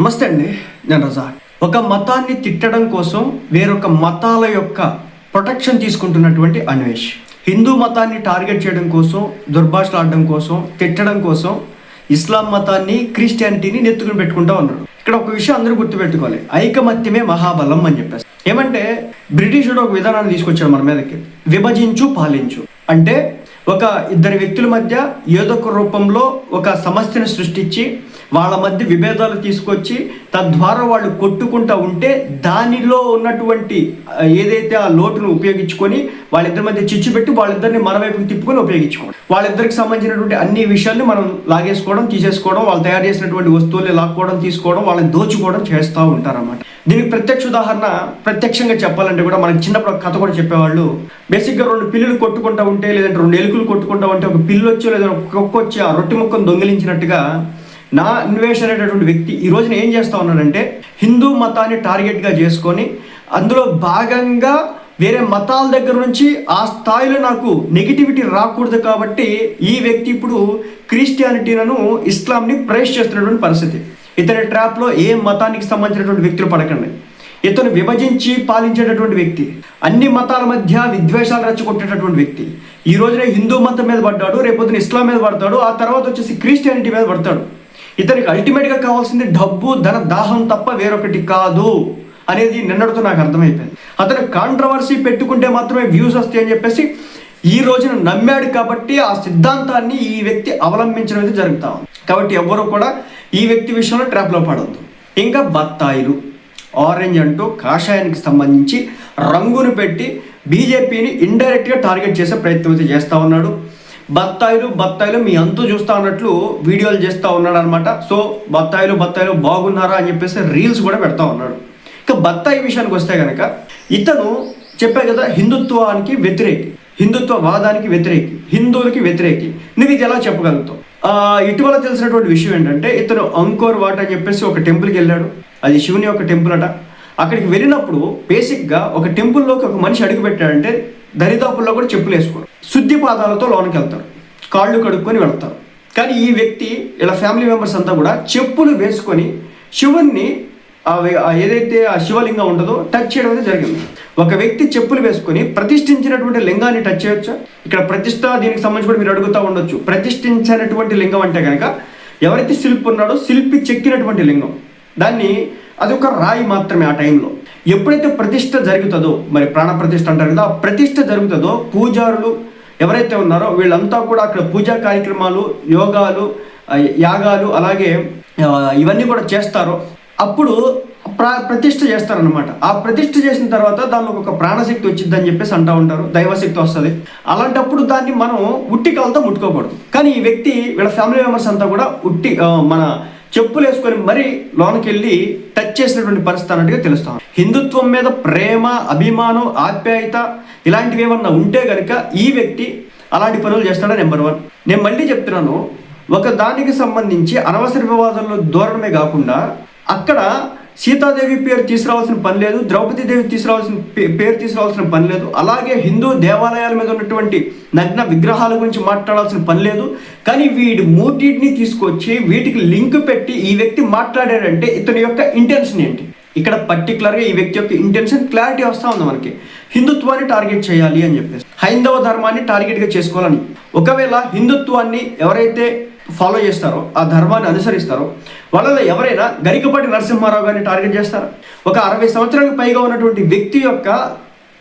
నమస్తే అండి నేను రజా. ఒక మతాన్ని తిట్టడం కోసం వేరొక మతాల యొక్క ప్రొటెక్షన్ తీసుకుంటున్నటువంటి అన్వేష్. హిందూ మతాన్ని టార్గెట్ చేయడం కోసం దుర్భాషలాడడం కోసం తిట్టడం కోసం ఇస్లాం మతాన్ని క్రిస్టియానిటీని నెత్తుకుని పెట్టుకుంటా ఉన్నాడు. ఇక్కడ ఒక విషయం అందరూ గుర్తుపెట్టుకోవాలి. ఐకమత్యమే మహాబలం అని చెప్పేసి. ఏమంటే బ్రిటిషుడు ఒక విధానాన్ని తీసుకొచ్చాడు మన మీదకి. విభజించు పాలించు. అంటే ఒక ఇద్దరు వ్యక్తుల మధ్య ఏదో ఒక రూపంలో ఒక సమస్యను సృష్టించి వాళ్ళ మధ్య విభేదాలు తీసుకొచ్చి తద్వారా వాళ్ళు కొట్టుకుంటా ఉంటే దానిలో ఉన్నటువంటి ఏదైతే ఆ లోటును ఉపయోగించుకొని వాళ్ళిద్దరి మధ్య చిచ్చు పెట్టి వాళ్ళిద్దరిని మన వైపుకి తిప్పుకొని ఉపయోగించుకోవడం. వాళ్ళిద్దరికి సంబంధించినటువంటి అన్ని విషయాల్ని మనం లాగేసుకోవడం తీసేసుకోవడం వాళ్ళు తయారు చేసినటువంటి వస్తువుల్ని లాక్కోవడం తీసుకోవడం వాళ్ళని దోచుకోవడం చేస్తూ ఉంటారన్నమాట. దీనికి ప్రత్యక్ష ఉదాహరణ ప్రత్యక్షంగా చెప్పాలంటే కూడా మనకి చిన్నప్పుడు కథ కూడా చెప్పేవాళ్ళు. బేసిక్గా రెండు పిల్లులు కొట్టుకుంటా ఉంటే లేదంటే రెండు ఎలుకలు కొట్టుకుంటా ఉంటే ఒక పిల్లు వచ్చి లేదా ఒక కుక్క వచ్చి ఆ రొట్టె ముక్కను దొంగిలించినట్టుగా నా అన్వేషణ అనేటటువంటి వ్యక్తి ఈ రోజున ఏం చేస్తా ఉన్నాడంటే హిందూ మతాన్ని టార్గెట్గా చేసుకొని అందులో భాగంగా వేరే మతాల దగ్గర నుంచి ఆ స్థాయిలో నాకు నెగిటివిటీ రాకూడదు కాబట్టి ఈ వ్యక్తి ఇప్పుడు క్రిస్టియానిటీలను ఇస్లాంని ప్రైస్ చేస్తున్నటువంటి పరిస్థితి. ఇతని ట్రాప్లో ఏ మతానికి సంబంధించినటువంటి వ్యక్తులు పడకండి. ఇతను విభజించి పాలించేటటువంటి వ్యక్తి అన్ని మతాల మధ్య విద్వేషాలు రెచ్చగొట్టేటటువంటి వ్యక్తి. ఈ రోజున హిందూ మతం మీద పడ్డాడు రేపొద్దున ఇస్లాం మీద పడతాడు ఆ తర్వాత వచ్చేసి క్రిస్టియానిటీ మీద పడతాడు. ఇతనికి అల్టిమేట్గా కావాల్సింది డబ్బు ధన దాహం తప్ప వేరొకటి కాదు అనేది నిన్నటితో నాకు అర్థమైపోయింది. అతను కాంట్రవర్సీ పెట్టుకుంటే మాత్రమే వ్యూస్ వస్తాయి అని చెప్పేసి ఈ రోజున నమ్మాడు కాబట్టి ఆ సిద్ధాంతాన్ని ఈ వ్యక్తి అవలంబించడం అయితే జరుగుతా ఉంది. కాబట్టి ఎవ్వరూ కూడా ఈ వ్యక్తి విషయంలో ట్రాప్లో పడవద్దు ఇంకా బత్తాయిలు ఆరెంజ్ అంటూ కాషాయానికి సంబంధించి రంగును పెట్టి బీజేపీని ఇండైరెక్ట్గా టార్గెట్ చేసే ప్రయత్నం అయితే చేస్తూ ఉన్నాడు. బత్తాయిలు బత్తాయిలు మీ అంతు చూస్తా ఉన్నట్లు వీడియోలు చేస్తూ ఉన్నాడు అనమాట సో బత్తాయిలు బత్తాయిలు బాగున్నారా అని చెప్పేసి రీల్స్ కూడా పెడతా ఉన్నాడు. ఇక బత్తాయి విషయానికి వస్తే కనుక ఇతను చెప్పే కదా హిందుత్వానికి వ్యతిరేకి హిందుత్వ వాదానికి వ్యతిరేకి హిందువులకి వ్యతిరేకి. నువ్వు ఇది ఎలా చెప్పగలుగుతావు? ఇటీవల తెలిసినటువంటి విషయం ఏంటంటే ఇతను అంకోర్ వాట్ అని చెప్పేసి ఒక టెంపుల్కి వెళ్ళాడు. అది శివుని యొక్క టెంపుల్ అట. అక్కడికి వెళ్ళినప్పుడు బేసిక్గా ఒక టెంపుల్లోకి ఒక మనిషి అడుగు పెట్టాడంటే దరిదాపుల్లో కూడా చెప్పులు వేసుకోరు శుద్ధి పాదాలతో లోనికి వెళ్తారు. కాళ్ళు కడుక్కొని వెళ్తారు. కానీ ఈ వ్యక్తి ఇలా ఫ్యామిలీ మెంబర్స్ అంతా కూడా చెప్పులు వేసుకొని శివుణ్ణి ఆ ఆ ఏదైతే ఆ శివలింగం ఉంటుందో టచ్ చేయడం అయితే జరిగింది. ఒక వ్యక్తి చెప్పులు వేసుకొని ప్రతిష్ఠించినటువంటి లింగాన్ని టచ్ చేయొచ్చా? ఇక్కడ ప్రతిష్ట దీనికి సంబంధించి కూడా మీరు అడుగుతూ ఉండొచ్చు. ప్రతిష్ఠించినటువంటి లింగం అంటే కనుక ఎవరైతే శిల్పి ఉన్నాడో శిల్పి చెక్కినటువంటి లింగం. దాన్ని అది ఒక రాయి మాత్రమే ఆ టైంలో ఎప్పుడైతే ప్రతిష్ట జరుగుతుందో మరి ప్రాణ ప్రతిష్ట అంటారు కదా ఆ ప్రతిష్ట జరుగుతుందో పూజారులు ఎవరైతే ఉన్నారో వీళ్ళంతా కూడా అక్కడ పూజా కార్యక్రమాలు యోగాలు యాగాలు అలాగే ఇవన్నీ కూడా చేస్తారో. అప్పుడు ప్ర ప్రతిష్ఠ చేస్తారనమాట ఆ ప్రతిష్ఠ చేసిన తర్వాత దానిలో ఒక ప్రాణశక్తి వచ్చిందని చెప్పేసి అంటూ ఉంటారు. దైవశక్తి వస్తుంది. అలాంటప్పుడు దాన్ని మనం ఉట్టి కాలతో ముట్టుకోకూడదు. కానీ ఈ వ్యక్తి వీళ్ళ ఫ్యామిలీ మెంబర్స్ అంతా కూడా ఉట్టి మన చెప్పులు వేసుకొని మరీ లోనికి వెళ్ళి టచ్ చేసినటువంటి పరిస్థితి అన్నట్టుగా తెలుస్తాం హిందుత్వం మీద ప్రేమ అభిమానం ఆప్యాయత ఇలాంటివి ఏమన్నా ఉంటే కనుక ఈ వ్యక్తి అలాంటి పనులు చేస్తాడా నెంబర్ వన్. నేను మళ్ళీ చెప్తున్నాను ఒక దానికి సంబంధించి అనవసర వివాదంలో దూరడమే కాకుండా అక్కడ సీతాదేవి పేరు తీసుకురావాల్సిన పని లేదు ద్రౌపది దేవి తీసుకురావాల్సిన పేరు తీసుకురావాల్సిన పని లేదు అలాగే హిందూ దేవాలయాల మీద ఉన్నటువంటి నగ్న విగ్రహాల గురించి మాట్లాడాల్సిన పని లేదు. కానీ వీడి మూటిని తీసుకొచ్చి వీటికి లింక్ పెట్టి ఈ వ్యక్తి మాట్లాడాడంటే ఇతని యొక్క ఇంటెన్షన్ ఏంటి? ఇక్కడ పర్టికులర్గా ఈ వ్యక్తి యొక్క ఇంటెన్షన్ క్లారిటీ వస్తూ ఉంది మనకి. హిందుత్వాన్ని టార్గెట్ చేయాలి అని చెప్పేసి. హైందవ ధర్మాన్ని టార్గెట్గా చేసుకోవాలని. ఒకవేళ హిందుత్వాన్ని ఎవరైతే ఫాలో చేస్తారో ఆ ధర్మాన్ని అనుసరిస్తారో వాళ్ళలో ఎవరైనా గరికపాటి నరసింహారావు గారిని టార్గెట్ చేస్తారా? ఒక అరవై సంవత్సరాలకు పైగా ఉన్నటువంటి వ్యక్తి యొక్క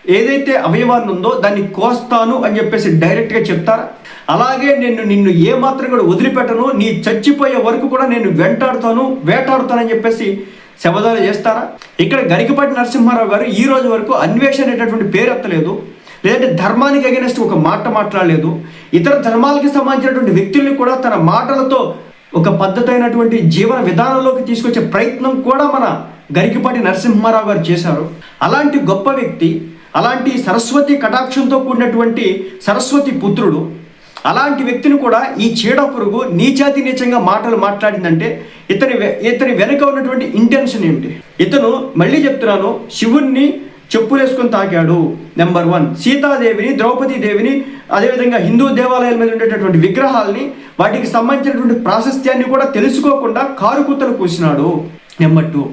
ఏదైతే అవయవాన్ని ఉందో దాన్ని కోస్తాను అని చెప్పేసి డైరెక్ట్గా చెప్తారా? అలాగే నేను నిన్ను ఏ మాత్రం కూడా వదిలిపెట్టను నీ చచ్చిపోయే వరకు కూడా నేను వెంటాడుతాను వేటాడుతానని చెప్పేసి శబదాలు చేస్తారా? ఇక్కడ గరికపాటి నరసింహారావు గారు ఈ రోజు వరకు అన్వేషణ అనేటటువంటి పేరు ఎత్తలేదు. లేదంటే ధర్మానికి అగెనెస్ట్ ఒక మాట మాట్లాడలేదు ఇతర ధర్మాలకి సంబంధించినటువంటి వ్యక్తుల్ని కూడా తన మాటలతో ఒక పద్ధతి అయినటువంటి జీవన విధానంలోకి తీసుకొచ్చే ప్రయత్నం కూడా మన గరికిపాటి నరసింహారావు గారు చేశారు. అలాంటి గొప్ప వ్యక్తి అలాంటి సరస్వతి కటాక్షంతో కూడినటువంటి సరస్వతి పుత్రుడు అలాంటి వ్యక్తిని కూడా ఈ చీడ పురుగు నీచాతి నీచంగా మాటలు మాట్లాడిందంటే ఇతని ఇతని వెనుక ఉన్నటువంటి ఇంటెన్షన్ ఏమిటి ఇతను మళ్ళీ చెప్తున్నాను శివుణ్ణి చెప్పులేసుకొని తాకాడు నెంబర్ వన్ సీతాదేవిని ద్రౌపది దేవిని అదేవిధంగా హిందూ దేవాలయాల మీద ఉండేటటువంటి విగ్రహాల్ని వాటికి సంబంధించినటువంటి ప్రాశస్త్యాన్ని కూడా తెలుసుకోకుండా కారు కూతలు కూసినాడు. Number two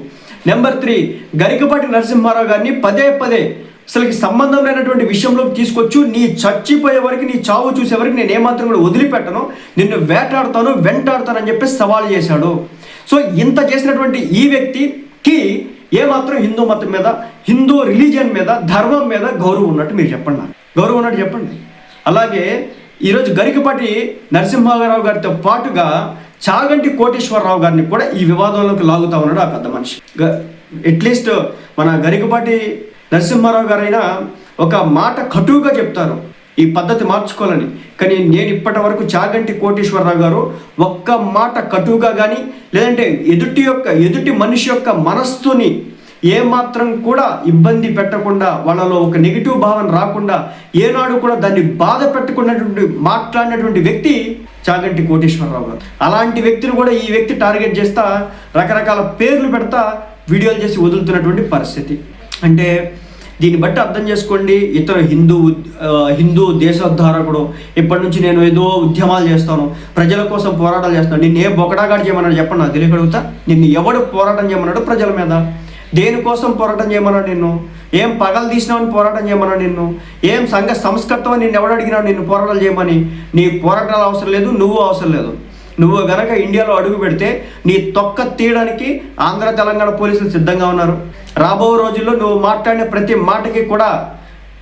number three Garikapati Narasimharao గారిని పదే పదే అసలుకి సంబంధం లేనటువంటి విషయంలోకి తీసుకొచ్చు. నీ చచ్చిపోయే వరకు నీ చావు చూసే వరకు నేను ఏమాత్రం కూడా వదిలిపెట్టను. నిన్ను వేటాడతాను వెంటాడతాను అని చెప్పి సవాల్ చేశాడు. సో ఇంత చేసినటువంటి ఈ వ్యక్తికి ఏమాత్రం హిందూ మతం మీద హిందూ రిలీజియన్ మీద ధర్మం మీద గౌరవం ఉన్నట్టు మీరు చెప్పండి నాకు. గౌరవం ఉన్నట్టు చెప్పండి. అలాగే ఈరోజు గరికపాటి నరసింహారావు గారితో పాటుగా చాగంటి కోటేశ్వరరావు గారిని కూడా ఈ వివాదంలోకి లాగుతా ఉన్నాడు ఆ పెద్ద మనిషి. అట్లీస్ట్ మన గరికపాటి నరసింహారావు గారైనా ఒక మాట కటువుగా చెప్తారు. ఈ పద్ధతి మార్చుకోవాలని. కానీ నేను ఇప్పటి వరకు చాగంటి కోటేశ్వరరావు గారు ఒక్క మాట కటువుగా కానీ లేదంటే ఎదుటి యొక్క ఎదుటి మనిషి యొక్క మనస్సుని ఏమాత్రం కూడా ఇబ్బంది పెట్టకుండా వాళ్ళలో ఒక నెగిటివ్ భావన రాకుండా ఏనాడు కూడా దాన్ని బాధ పెట్టుకున్నటువంటి మాట్లాడినటువంటి వ్యక్తి చాగంటి కోటేశ్వరరావు గారు. అలాంటి వ్యక్తిని కూడా ఈ వ్యక్తి టార్గెట్ చేస్తా రకరకాల పేర్లు పెడతా వీడియోలు చేసి వదులుతున్నటువంటి పరిస్థితి. అంటే దీన్ని బట్టి అర్థం చేసుకోండి. ఇతర హిందూ హిందూ దేశోద్ధారకుడు ఇప్పటి నుంచి నేను ఏదో ఉద్యమాలు చేస్తాను ప్రజల కోసం పోరాటాలు చేస్తాను. నిన్ను ఏ బొకడాగాడు చేయమన్నాడు చెప్పండి నాకు తెలియగలుగుతా నిన్ను ఎవడు పోరాటం చేయమన్నాడు ప్రజల మీద? దేనికోసం పోరాటం చేయమన్నాడు నిన్ను? ఏం పగలు తీసినావని పోరాటం చేయమన్నాడు నిన్ను? ఏం సంఘ సంస్కృతం అని నిన్ను ఎవడు అడిగినాడు నిన్ను పోరాటాలు చేయమని? నీ పోరాటాలు అవసరం లేదు నువ్వు అవసరం లేదు. నువ్వు గనక ఇండియాలో అడుగు పెడితే నీ తొక్క తీయడానికి ఆంధ్ర తెలంగాణ పోలీసులు సిద్ధంగా ఉన్నారు. రాబో రోజుల్లో నువ్వు మాట్లాడిన ప్రతి మాటకి కూడా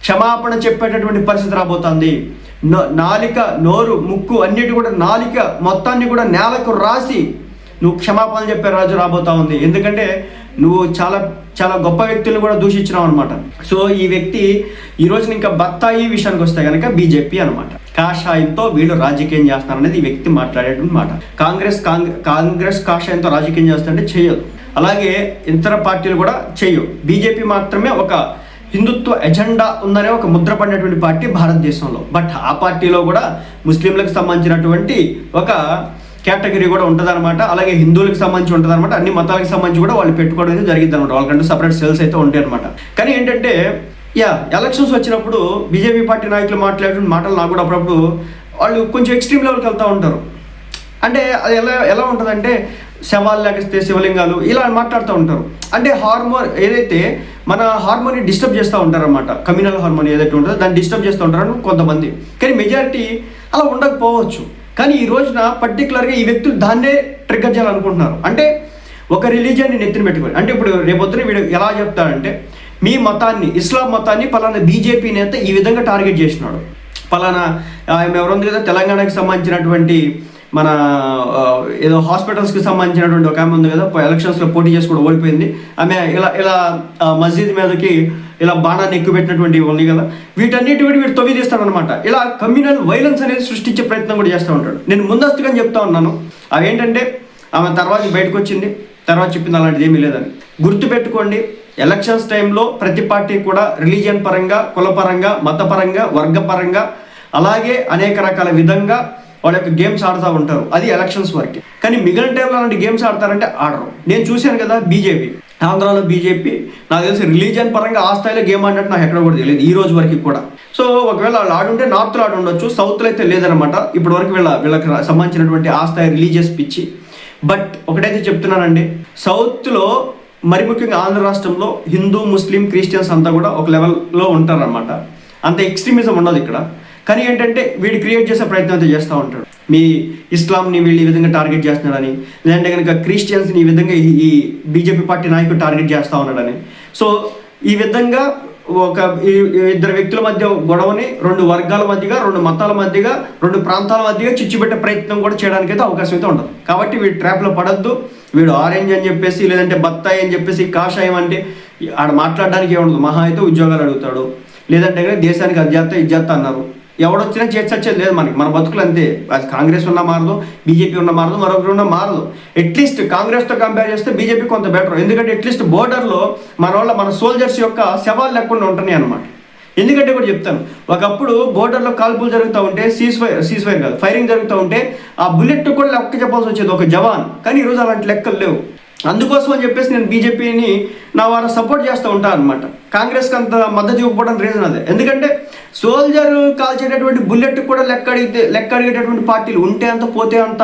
క్షమాపణ చెప్పేటటువంటి పరిస్థితి రాబోతోంది. నో- నాలిక నోరు ముక్కు అన్నిటి కూడా నాలిక మొత్తాన్ని కూడా నేలకు రాసి నువ్వు క్షమాపణ చెప్పే రాజు రాబోతా ఉంది. ఎందుకంటే నువ్వు చాలా చాలా గొప్ప వ్యక్తులను కూడా దూషించినావు అనమాట సో ఈ వ్యక్తి ఈ రోజున ఇంకా బత్తాయి విషయానికి వస్తే కనుక బీజేపీ అనమాట కాషాయంతో వీళ్ళు రాజకీయం చేస్తున్నారు అనేది ఈ వ్యక్తి మాట్లాడేటువంటి మాట. కాంగ్రెస్ కాంగ్రెస్ కాంగ్రెస్ కాషాయంతో రాజకీయం చేస్తుంటే చేయదు. అలాగే ఇతర పార్టీలు కూడా చేయవు బీజేపీ మాత్రమే ఒక హిందుత్వ ఎజెండా ఉందనే ఒక ముద్ర పడినటువంటి పార్టీ భారతదేశంలో. బట్ ఆ పార్టీలో కూడా ముస్లింలకు సంబంధించినటువంటి ఒక కేటగిరీ కూడా ఉంటుందన్నమాట. అలాగే హిందువులకు సంబంధించి ఉంటుందన్నమాట. అన్ని మతాలకు సంబంధించి కూడా వాళ్ళు పెట్టుకోవడం అయితే జరిగింది అనమాట వాళ్ళకంటూ సపరేట్ సెల్స్ అయితే ఉంటాయి అనమాట కానీ ఏంటంటే యా ఎలక్షన్స్ వచ్చినప్పుడు బీజేపీ పార్టీ నాయకులు మాట్లాడే మాటలు నాకు కూడా అప్పుడప్పుడు వాళ్ళు కొంచెం ఎక్స్ట్రీమ్ లెవెల్కి వెళ్తూ ఉంటారు. అంటే అది ఎలా ఎలా ఉంటుందంటే శవాలు లేకపోతే శివలింగాలు ఇలా మాట్లాడుతూ ఉంటారు. అంటే హార్మోన్ ఏదైతే మన హార్మోన్ని డిస్టర్బ్ చేస్తూ ఉంటారన్నమాట. కమ్యూనల్ హార్మోన్ ఏదైతే ఉంటుందో దాన్ని డిస్టర్బ్ చేస్తూ ఉంటారు కొంతమంది. కానీ మెజారిటీ అలా ఉండకపోవచ్చు. కానీ ఈ రోజున పర్టికులర్గా ఈ వ్యక్తులు దాన్నే ట్రిగ్గర్ చేయాలనుకుంటున్నారు. అంటే ఒక రిలీజియన్ని నెత్తిన పెట్టుకోవాలి అంటే ఇప్పుడు రేపొద్దున వీడు ఎలా చెప్తాడంటే మీ మతాన్ని ఇస్లాం మతాన్ని పలానా బీజేపీ నేత ఈ విధంగా టార్గెట్ చేసినాడు. పలానా ఆమె ఎవరు కదా తెలంగాణకి సంబంధించినటువంటి మన ఏదో హాస్పిటల్స్కి సంబంధించినటువంటి ఒక ఆమె ఉంది కదా ఎలక్షన్స్లో పోటీ చేసి కూడా ఓడిపోయింది. ఆమె ఇలా ఇలా మస్జిద్ మీదకి ఇలా బాణాన్ని ఎక్కుపెట్టినటువంటి ఉన్నాయి కదా వీటన్నిటి వీడు తొవి తీస్తాడనమాట ఇలా కమ్యూనల్ వైలెన్స్ అనేది సృష్టించే ప్రయత్నం కూడా చేస్తూ ఉంటాడు. నేను ముందస్తుగా చెప్తా ఉన్నాను. అవి ఏంటంటే ఆమె తర్వాత బయటకు వచ్చింది. తర్వాత చెప్పింది అలాంటిది ఏమీ లేదని. గుర్తుపెట్టుకోండి ఎలక్షన్స్ టైంలో ప్రతి పార్టీ కూడా రిలీజియన్ పరంగా కులపరంగా మతపరంగా వర్గపరంగా అలాగే అనేక రకాల విధంగా వాళ్ళ యొక్క గేమ్స్ ఆడుతూ ఉంటారు. అది ఎలక్షన్స్ వరకే. కానీ మిగిలిన టైంలో అలాంటి గేమ్స్ ఆడతారంటే ఆడరు. నేను చూశాను కదా బీజేపీ ఆంధ్రాలో బీజేపీ నాకు తెలిసి రిలీజియన్ పరంగా ఆ స్థాయిలో గేమ్ ఆడినట్టు నాకు ఎక్కడ కూడా తెలియదు. ఈ రోజు వరకు కూడా. సో ఒకవేళ వాళ్ళు ఆడుంటే నార్త్లో ఆడి ఉండొచ్చు సౌత్లో అయితే లేదనమాట ఇప్పటి వరకు వీళ్ళ వీళ్ళకి సంబంధించినటువంటి ఆ స్థాయి రిలీజియస్ పిచ్చి. బట్ ఒకటైతే చెప్తున్నానండి. సౌత్లో మరి ముఖ్యంగా ఆంధ్ర రాష్ట్రంలో హిందూ ముస్లిం క్రిస్టియన్స్ అంతా కూడా ఒక లెవెల్లో ఉంటారనమాట అంత ఎక్స్ట్రీమిజం ఉండదు ఇక్కడ. కానీ ఏంటంటే వీడు క్రియేట్ చేసే ప్రయత్నం అయితే చేస్తూ ఉంటాడు. మీ ఇస్లాంని వీళ్ళు ఈ విధంగా టార్గెట్ చేస్తున్నాడని లేదంటే కనుక క్రిస్టియన్స్ని ఈ విధంగా ఈ- బీజేపీ పార్టీ నాయకుడు టార్గెట్ చేస్తూ ఉన్నాడని. సో ఈ విధంగా ఒక ఇద్దరు వ్యక్తుల మధ్య గొడవని రెండు వర్గాల మధ్యగా రెండు మతాల మధ్యగా రెండు ప్రాంతాల మధ్యగా చిచ్చుపెట్టే ప్రయత్నం కూడా చేయడానికి అయితే అవకాశం అయితే ఉండదు. కాబట్టి వీడు ట్రాప్లో పడద్దు. వీడు ఆరెంజ్ అని చెప్పేసి లేదంటే బత్తాయి అని చెప్పేసి కాషాయం అంటే ఆడ మాట్లాడడానికి ఏముండదు. మహా అయితే ఉద్యోగాలు అడుగుతాడు. లేదంటే కానీ దేశానికి అది ఇజ్జాత్త ఇది అన్నారు. ఎవడొచ్చినా చేర్చచ్చేది లేదు మనకి. మన బతుకులు అంతే. అది కాంగ్రెస్ ఉన్నా మారదు బీజేపీ ఉన్నా మారదు మరొకరు ఉన్నా మారదు. అట్లీస్ట్ కాంగ్రెస్తో కంపేర్ చేస్తే బీజేపీ కొంత బెటర్. ఎందుకంటే అట్లీస్ట్ బోర్డర్లో మన వాళ్ళ మన సోల్జర్స్ యొక్క శవాలు లేకుండా ఉంటున్నాయి అనమాట ఎందుకంటే కూడా చెప్తాను. ఒకప్పుడు బోర్డర్లో కాల్పులు జరుగుతూ ఉంటే సీజ్ ఫైర్ సీజ్ ఫైర్ కాదు ఫైరింగ్ జరుగుతూ ఉంటే ఆ బుల్లెట్ కూడా లెక్క చెప్పాల్సి వచ్చేది ఒక జవాన్. కానీ ఈరోజు అలాంటి లెక్కలు లేవు. అందుకోసం అని చెప్పేసి నేను బీజేపీని నా వారు సపోర్ట్ చేస్తూ ఉంటాను అనమాట కాంగ్రెస్కి అంత మద్దతు ఇవ్వకపోవడం రీజన్ అదే. ఎందుకంటే సోల్జర్ కాల్చేటటువంటి బుల్లెట్ కూడా లెక్క అడిగితే లెక్క అడిగేటటువంటి పార్టీలు ఉంటే అంత పోతే అంత.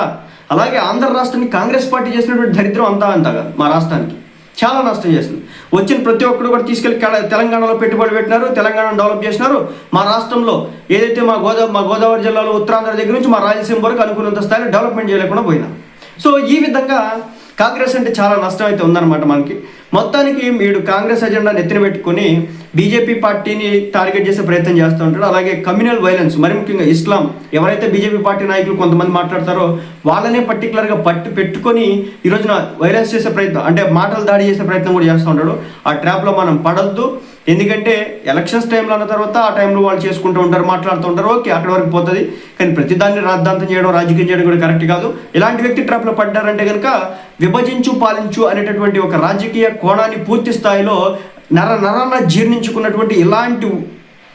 అలాగే ఆంధ్ర రాష్ట్రాన్ని కాంగ్రెస్ పార్టీ చేసినటువంటి దరిద్రం అంతా అంతగా మా రాష్ట్రానికి. చాలా నష్టం చేసింది. వచ్చిన ప్రతి ఒక్కరు కూడా తీసుకెళ్ళి తెలంగాణలో పెట్టుబడి పెట్టినారు తెలంగాణను డెవలప్ చేసినారు. మా రాష్ట్రంలో ఏదైతే మా గోదావరి మా గోదావరి జిల్లాలో ఉత్తరాంధ్ర దగ్గర నుంచి మా రాయలసీమ వరకు అనుకున్నంత స్థాయిలో డెవలప్మెంట్ చేయలేకుండా పోయినారు సో ఈ విధంగా కాంగ్రెస్ అంటే చాలా నష్టం అయితే ఉందన్నమాట మనకి. మొత్తానికి వీడు కాంగ్రెస్ ఎజెండా నెత్తిన పెట్టుకొని బీజేపీ పార్టీని టార్గెట్ చేసే ప్రయత్నం చేస్తూ ఉంటాడు. అలాగే కమ్యూనల్ వైలెన్స్ మరి ముఖ్యంగా ఇస్లాం ఎవరైతే బీజేపీ పార్టీ నాయకులు కొంతమంది మాట్లాడతారో వాళ్ళనే పర్టికులర్గా పట్టు పెట్టుకొని ఈ రోజున వైలెన్స్ చేసే ప్రయత్నం అంటే మాటలు దాడి చేసే ప్రయత్నం కూడా చేస్తూ ఉంటాడు. ఆ ట్రాప్లో మనం పడద్దు. ఎందుకంటే ఎలక్షన్స్ టైంలో అన్న తర్వాత ఆ టైంలో వాళ్ళు చేసుకుంటూ ఉంటారు మాట్లాడుతూ ఉంటారు. ఓకే అక్కడ వరకు పోతుంది. కానీ ప్రతిదాన్ని రాద్ధాంతం చేయడం రాజకీయం చేయడం కూడా కరెక్ట్ కాదు. ఇలాంటి వ్యక్తి ట్రాప్లో పడ్డారంటే కనుక విభజించు పాలించు అనేటటువంటి ఒక రాజకీయ కోణాన్ని పూర్తి స్థాయిలో నర నరాన జీర్ణించుకున్నటువంటి ఇలాంటి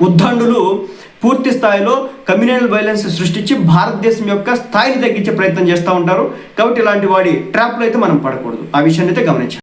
ఉద్దండులు పూర్తి స్థాయిలో కమ్యూనల్ వైలెన్స్ సృష్టించి భారతదేశం యొక్క స్థాయిని తగ్గించే ప్రయత్నం చేస్తూ ఉంటారు. కాబట్టి ఇలాంటి వాడి ట్రాప్లో అయితే మనం పడకూడదు. ఆ విషయాన్ని అయితే గమనించాలి.